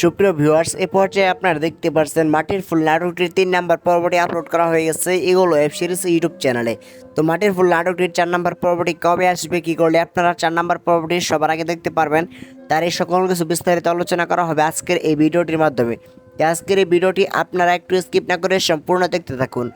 সুপ্রিয় ভিউয়ার্স এ পর্যায়ে আপনারা দেখতে পাচ্ছেন মাটির ফুল নাটকটির তিন নাম্বার পর্বটি আপলোড করা হয়ে গেছে এগুলো ওয়েব সিরিজ ইউটিউব চ্যানেলে তো মাটির ফুল নাটকটির চার নাম্বার পর্বটি কবে আসবে, কী করলে আপনারা চার নাম্বার পর্বটি সবার আগে দেখতে পারবেন, তার এই সকল কিছু বিস্তারিত আলোচনা করা হবে আজকের এই ভিডিওটির মাধ্যমে। আজকের এই ভিডিওটি আপনারা একটু স্কিপ না করে সম্পূর্ণ দেখতে থাকুন।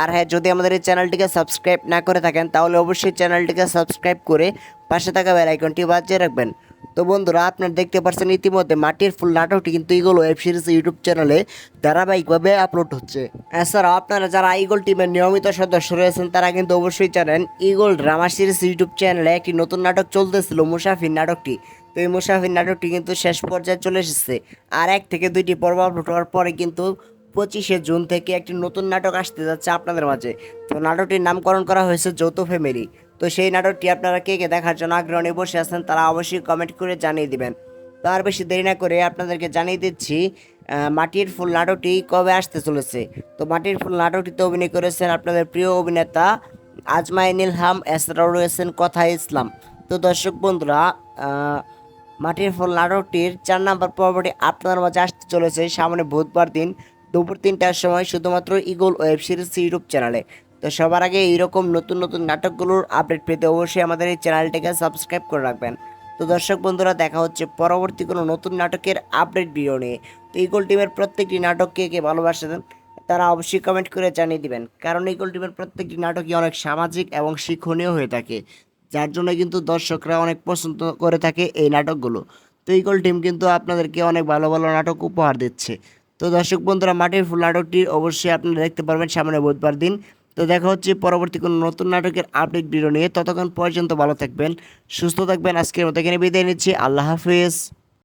আর হ্যাঁ যদি আমাদের এই চ্যানেলটিকে সাবস্ক্রাইব না করে থাকেন, তাহলে অবশ্যই চ্যানেলটিকে সাবস্ক্রাইব করে পাশে থাকা বেল আইকনটি বাজিয়ে রাখবেন। তো বন্ধুরা, আপনারা দেখতে পাচ্ছেন ইতিমধ্যে মাটির ফুল নাটকটি কিন্তু ইগল ওয়েব সিরিজ ইউটিউব চ্যানেলে ধারাবাহিকভাবে আপলোড হচ্ছে। এছাড়াও আপনারা যারা ইগল টিমের নিয়মিত সদস্য রয়েছেন, তারা কিন্তু অবশ্যই জানেন ইগল ড্রামা সিরিজ ইউটিউব চ্যানেলে একটি নতুন নাটক চলতেছিল, মুসাফির নাটকটি। তো এই মুসাফির নাটকটি কিন্তু শেষ পর্যায়ে চলে এসেছে। আর এক থেকে দুইটি পর্ব আপলোড হওয়ার পরে কিন্তু পঁচিশে জুন থেকে একটি নতুন নাটক আসতে যাচ্ছে আপনাদের মাঝে। তো নাটকটির নামকরণ করা হয়েছে যৌথ ফ্যামিলি তো সেই নাটকটি আপনারা কে কে দেখার জন্য আগ্রহ নিয়ে বসে আছেন তারা অবশ্যই কমেন্ট করে জানিয়ে দিবেন। তো আর বেশি দেরি না করে আপনাদেরকে জানিয়ে দিচ্ছি মাটির ফুল নাটকটি কবে আসতে চলেছে? তো মাটির ফুল নাটকটিতে অভিনয় করেছেন আপনাদের প্রিয় অভিনেতা আজমাইন ইলহাম এছাড়াও রয়েছেন কথা ইসলাম। তো দর্শক বন্ধুরা মাটির ফুল নাটকটির চার নাম্বার পর্বটি আপনার মাঝে আসতে চলেছে। সামনে বুধবার দিন দুপুর তিনটার সময় শুধুমাত্র ইগল ওয়েব সিরিজ ইউটিউব চ্যানেলে। তো সবার আগে এইরকম নতুন নতুন নাটকগুলোর আপডেট পেতে অবশ্যই আমাদের এই চ্যানেলটিকে সাবস্ক্রাইব করে রাখবেন। তো দর্শক বন্ধুরা, দেখা হচ্ছে পরবর্তী কোনো নতুন নাটকের আপডেট ভিডিও নিয়ে। তো ইগল টিমের প্রত্যেকটি নাটক কে কে ভালোবাসেন তারা অবশ্যই কমেন্ট করে জানিয়ে দিবেন। কারণ ইগল টিমের প্রত্যেকটি নাটকই অনেক সামাজিক এবং শিক্ষণীয় হয়ে থাকে, যার জন্য কিন্তু দর্শকরা অনেক পছন্দ করে থাকে এই নাটকগুলো। তো ইগল টিম কিন্তু আপনাদেরকে অনেক ভালো ভালো নাটক উপহার দিচ্ছে। তো দর্শক বন্ধুরা, মাটির ফুল নাটকটি অবশ্যই আপনারা দেখতে পারবেন সামনে বুধবার দিন। তো দেখা হচ্ছে পরবর্তী কোনো নতুন নাটকের আপডেট ভিডিও নিয়ে। ততক্ষণ পর্যন্ত ভালো থাকবেন, সুস্থ থাকবেন। আজকের মতো এখানে বিদায় নিচ্ছি। আল্লাহ হাফিজ।